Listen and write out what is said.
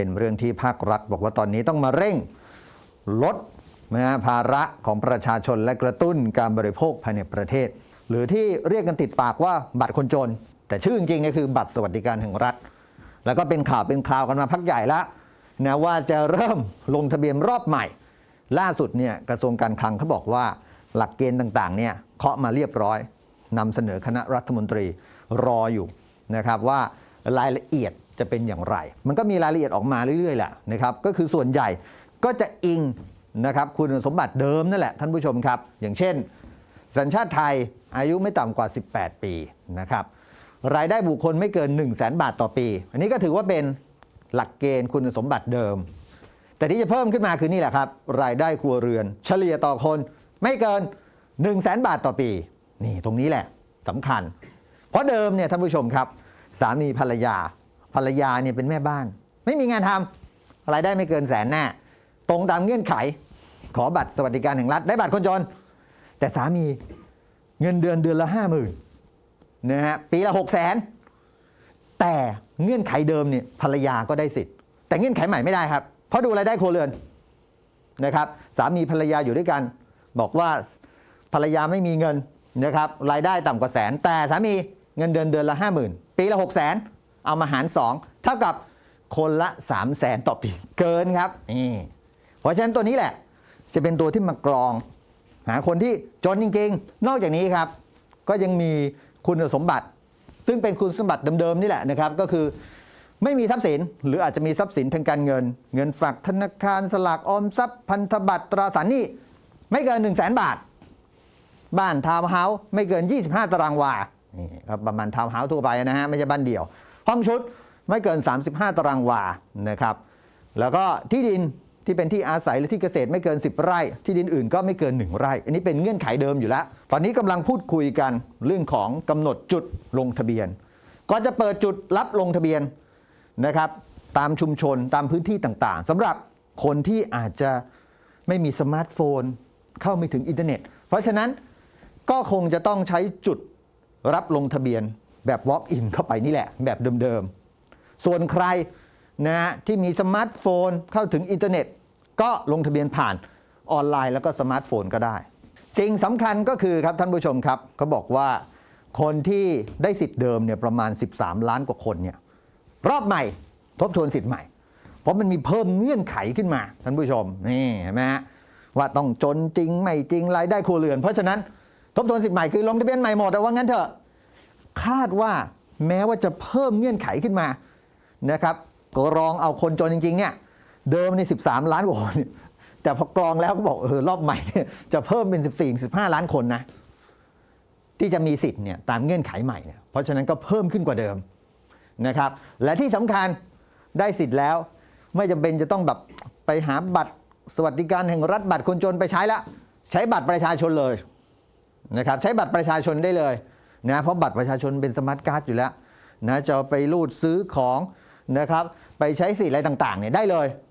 เป็นเรื่องที่ภาครัฐ บอกว่าตอนนี้ต้องมาเร่งลดนะภาระของประชาชนและกระตุ้นการบริโภคภายในประเทศ หรือที่เรียกกันติดปากว่าบัตรคนจน แต่ชื่อจริงๆก็คือบัตรสวัสดิการแห่งรัฐ แล้วก็เป็นข่าวเป็นคราวกันมาพักใหญ่ล้วนะว่าจะเริ่มลงทะเบียนรอบใหม่ ล่าสุดเนี่ยกระทรวงการคลังเขาบอกว่าหลักเกณฑ์ต่างๆเนี่ยเคาะมาเรียบร้อยนำเสนอคณะรัฐมนตรีรออยู่นะครับว่ารายละเอียด จะเป็นอย่างไร มันก็มีรายละเอียดออกมาเรื่อยๆแหละนะครับ ก็คือส่วนใหญ่ก็จะอิงนะครับคุณสมบัติเดิมนั่นแหละท่านผู้ชมครับ อย่างเช่น สัญชาติไทยอายุไม่ต่ำกว่า 18 ปีนะครับรายได้บุคคลไม่เกิน 1 0 0 0 0แบาทต่อปี อันนี้ก็ถือว่าเป็นหลักเกณฑ์คุณสมบัติเดิม แต่ที่จะเพิ่มขึ้นมาคือนี่แหละครับ รายได้ครัวเรือน เฉลี่ยต่อคนไม่เกิน 1 0 0 0 0แบาทต่อปี นี่ตรงนี้แหละสำคัญ เพราะเดิมเนี่ยท่านผู้ชมครับ สามีภรรยา ภรรยาเนี่ยเป็นแม่บ้าน ไม่มีงานทำรายได้ไม่เกินแสนแน่ตรงตามเงื่อนไข ขอบัตรสวัสดิการแห่งรัฐได้บัตรคนจน แต่สามีเงินเดือนเดือนละห้าหมื่นนะฮะปีละหกแสนแต่เงื่อนไขเดิมเนี่ยภรรยาก็ได้สิทธิ์ แต่เงื่อนไขใหม่ไม่ได้ครับ เพราะดูรายได้ครัวเรือนนะครับ สามีภรรยาอยู่ด้วยกัน บอกว่าภรรยาไม่มีเงินนะครับรายได้ต่ำกว่าแสน แต่สามีเงินเดือนเดือนละห้าหมื่นปีละหกแสน เอามาหารสองเท่ากับคนละสามแสนต่อปีเกินครับนี่เพราะฉะนั้นตัวนี้แหละ จะเป็นตัวที่มากรอง หาคนที่จนจริง ๆ นอกจากนี้ครับ ก็ยังมีคุณสมบัติ ซึ่งเป็นคุณสมบัติเดิมๆนี่แหละนะครับ ก็คือไม่มีทรัพย์สิน หรืออาจจะมีทรัพย์สินทางการเงิน เงินฝากธนาคารสลากออมทรัพย์พันธบัตรตราสารหนี้ไม่เกิน 1 0 0 0 0แบาท บ้านทาวน์เฮาส์ไม่เกิน 25 ตารางวานี่ครับประมาณทาวน์เฮาส์ทั่วไปนะฮะไม่ใช่บ้านเดี่ยว ห้องชุดไม่เกิน 35 ตารางวานะครับ แล้วก็ที่ดินที่เป็นที่อาศัยหรือที่เกษตรไม่เกิน 10 ไร่ ที่ดินอื่นก็ไม่เกิน 1 ไร่ อันนี้เป็นเงื่อนไขเดิมอยู่แล้ว ตอนนี้กำลังพูดคุยกันเรื่องของกำหนดจุดลงทะเบียน ก็จะเปิดจุดรับลงทะเบียนนะครับตามชุมชนตามพื้นที่ต่างๆสำหรับคนที่อาจจะไม่มีสมาร์ทโฟน เข้าไม่ถึงอินเทอร์เน็ต เพราะฉะนั้นก็คงจะต้องใช้จุดรับลงทะเบียน แบบ Walk-in เข้าไปนี่แหละ แบบเดิมๆ ส่วนใครนะฮะที่มีสมาร์ทโฟนเข้าถึงอินเทอร์เน็ต ก็ลงทะเบียนผ่านออนไลน์แล้วก็สมาร์ทโฟนก็ได้ สิ่งสำคัญก็คือครับท่านผู้ชมครับเขาบอกว่าคนที่ได้สิทธิ์เดิมเนี่ยประมาณ 13 ล้านกว่าคนเนี่ยรอบใหม่ทบทวนสิทธิ์ใหม่ เพราะมันมีเพิ่มเงื่อนไขขึ้นมาท่านผู้ชมนี่เห็นไหมฮะว่าต้องจนจริงไม่จริงรายได้ครัวเรือน เพราะฉะนั้นทบทวนสิทธิ์ใหม่คือลงทะเบียนใหม่หมดแต่ว่างั้นเถอะ คาดว่าแม้ว่าจะเพิ่มเงื่อนไขขึ้นมานะครับก็รองเอาคนจนจริงๆเนี่ยเดิมใน13 ล้านกว่าคนแต่พอกรองแล้วก็บอกเออรอบใหม่เนี่ยจะเพิ่มเป็น 14 15 ล้านคนนะที่จะมีสิทธิ์เนี่ยตามเงื่อนไขใหม่เนี่ยเพราะฉะนั้นก็เพิ่มขึ้นกว่าเดิมนะครับและที่สำคัญได้สิทธิ์แล้ว ไม่จำเป็นจะต้องแบบไปหาบัตรสวัสดิการแห่งรัฐบัตรคนจนไปใช้ละใช้บัตรประชาชนเลยนะครับใช้บัตรประชาชนได้เลย นะเพราะบัตรประชาชนเป็นสมาร์ทการ์ดอยู่แล้วนะจะไปรูดซื้อของนะครับไปใช้สิทธิ์อะไรต่างๆเนี่ยได้เลย